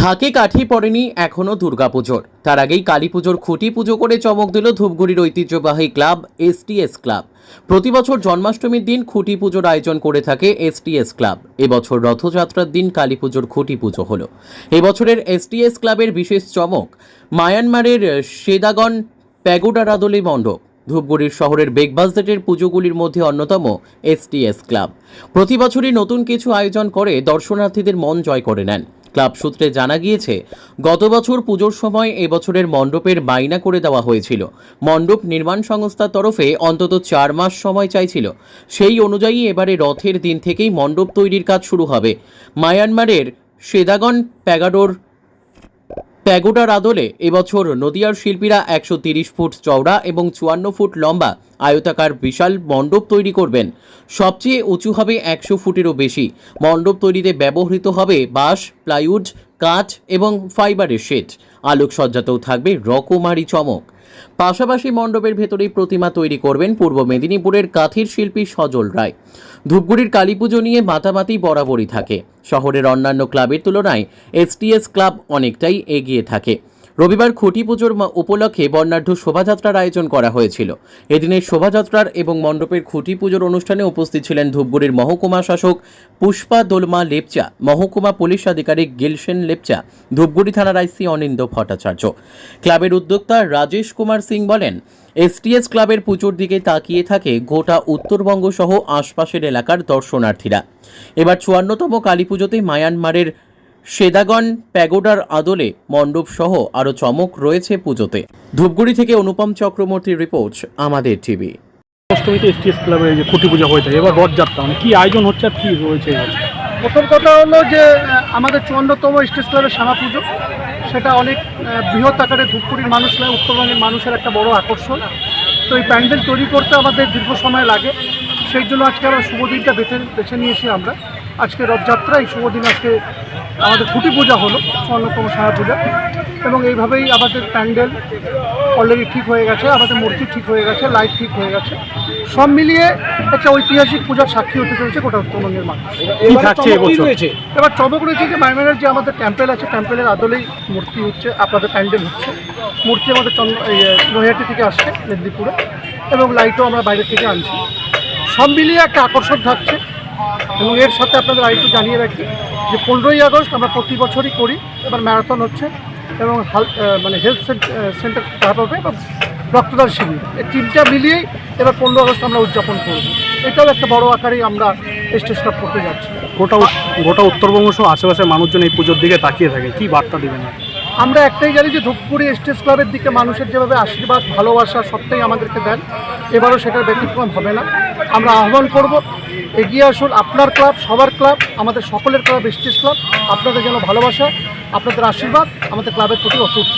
ঢাকে কাঠি পড়েনি এখনও দুর্গাপুজোর। তার আগেই কালী পুজোর খুঁটি পুজো করে চমক দিল ধূপগুড়ির ঐতিহ্যবাহী ক্লাব এসটিএস ক্লাব। প্রতি বছর জন্মাষ্টমীর দিন খুঁটি পুজোর আয়োজন করে থাকে এসটিএস ক্লাব। এবছর রথযাত্রার দিন কালী পুজোর খুঁটি পুজো হলো। এবছরের এসটিএস ক্লাবের বিশেষ চমক, মায়ানমারের সেদাগন প্যাগোডার আদলে মণ্ডপ। ধূপগুড়ির শহরের বেগবাজেটের পুজোগুলির মধ্যে অন্যতম এসটিএস ক্লাব। প্রতি বছরই নতুন কিছু আয়োজন করে দর্শনার্থীদের মন জয় করে নেন। ক্লাব সূত্রে জানা গিয়েছে, গত বছর পুজোর সময় এবছরের মণ্ডপের বাইনা করে দেওয়া হয়েছিল। মণ্ডপ নির্মাণ সংস্থার তরফে অন্তত চার মাস সময় চাইছিল। সেই অনুযায়ী এবারে রথের দিন থেকেই মণ্ডপ তৈরির কাজ শুরু হবে। মায়ানমারের সেদাগন, প্যাগাডোর প্যাগোডার আদলে এবছর নদিয়ার শিল্পীরা একশো ফুট চওড়া এবং চুয়ান্ন ফুট লম্বা আয়তাকার বিশাল মণ্ডপ তৈরি করবেন। সবচেয়ে উঁচু হবে একশো ফুটেরও বেশি। মণ্ডপ তৈরিতে ব্যবহৃত হবে বাঁশ, প্লাইউড কাঠ এবং ফাইবারের শেড। আলোকসজ্জাতেও থাকবে রকমারি চমক। পাশাপাশি মণ্ডপের ভেতরে প্রতিমা তৈরি করবেন পূর্ব মেদিনীপুরের কাথির শিল্পী সজল রায়। ধূপগুড়ির কালী পুজো নিয়ে মাতামাতি বরাবরই থাকে। শহরের অন্যান্য ক্লাবের তুলনায় এসটিএস ক্লাব অনেকটাই এগিয়ে থাকে। রবিবার খুঁটি পুজোর উপলক্ষে বর্ণাঢ্য শোভাযাত্রার আয়োজন করা হয়েছিল। এদিনের শোভাযাত্রার এবং মণ্ডপের খুঁটি পুজোর অনুষ্ঠানে উপস্থিত ছিলেন ধূপগুড়ির মহকুমা শাসক পুষ্পা দোলমা লেপচা, মহকুমা পুলিশ আধিকারিক গিলসেন লেপচা, ধূপগুড়ি থানার আইসি অনিন্দ ভট্টাচার্য। ক্লাবের উদ্যোক্তা রাজেশ কুমার সিং বলেন এসটিএস ক্লাবের পুজোর দিকে তাকিয়ে থাকে গোটা উত্তরবঙ্গ সহ আশপাশের এলাকার দর্শনার্থীরা। এবার চুয়ান্নতম কালী পুজোতে মায়ানমারের সেদাগন প্যাগোডার আদলে মণ্ডপ সহ আরও চমক রয়েছে পুজোতে। ধূপগুড়ি থেকে অনুপম চক্রবর্তীর রিপোর্ট আমাদের টিভি। অষ্টমীতে এসটিএস ক্লাবে যে খুঁটি পূজা হয়ে থাকে এবার রথযাত্রা মানে কি আয়োজন হচ্ছে আর কি রয়েছে প্রথম কথা হলো যে আমাদের চুয়ান্নতম স্টেজ ক্লাবের শ্যামা পুজো সেটা অনেক বৃহৎ আকারে ধূপগুড়ির মানুষ নয় উত্তরবঙ্গের মানুষের একটা বড় আকর্ষণ। তো এই প্যান্ডেল তৈরি করতে আমাদের দীর্ঘ সময় লাগে সেই জন্য আজকে আমরা শুভ দিনটা বেছে বেছে নিয়েছি আমরা। আজকে রথযাত্রা এই শুভ দিন আজকে আমাদের খুঁটি পূজা হলো চুয়ান্নতম শ্যামা পূজা। এবং এইভাবেই আমাদের প্যান্ডেল অলরেডি ঠিক হয়ে গেছে আমাদের মূর্তি ঠিক হয়ে গেছে লাইট ঠিক হয়ে গেছে। সব মিলিয়ে একটা ঐতিহাসিক পূজার সাক্ষী হতে চলেছে গোটা উত্তরবঙ্গের মানুষ। এবার চমক রয়েছে? যে মাইমানের যে আমাদের টেম্পেল আছে টেম্পেলের আদলেই মূর্তি হচ্ছে আপনাদের প্যান্ডেল হচ্ছে। মূর্তি আমাদের চন্দ্র নৈহাটি থেকে আসছে মেদিনীপুরে। এবং লাইটও আমরা বাইরে থেকে আনছি। সব মিলিয়ে একটা আকর্ষণ থাকছে। এবং এর সাথে আপনাদের আরেকটু জানিয়ে রাখি যে পনেরোই আগস্ট আমরা প্রতি বছরই করি, এবার ম্যারাথন হচ্ছে এবং মানে হেলথ সেন্টার সেন্টার হবে এবং রক্তদান শিবির। এই তিনটা মিলিয়েই এবার পনেরো আগস্ট আমরা উদযাপন করব। এটাও একটা বড় আকারেই আমরা স্টেজটা করতে যাচ্ছি। গোটা গোটা উত্তরবঙ্গ সহ আশেপাশের মানুষজন এই পুজোর দিকে তাকিয়ে থাকে। কি বার্তা দেবেন? আমরা একটাই জানি যে ধূপগুড়ি স্টেজ ক্লাবের দিকে মানুষের যেভাবে আশীর্বাদ, ভালোবাসা সত্যিই আমাদেরকে দেন। এবারও সেটার ব্যতিক্রম হবে না। আমরা আহ্বান করব, এগিয়ে আসুন। আপনার ক্লাব, সবার ক্লাব, আমাদের সকলের ক্লাব, স্টেজ ক্লাব, আপনাদের যেন ভালোবাসা, আপনাদের আশীর্বাদ, আমাদের ক্লাবের প্রতি অটুট।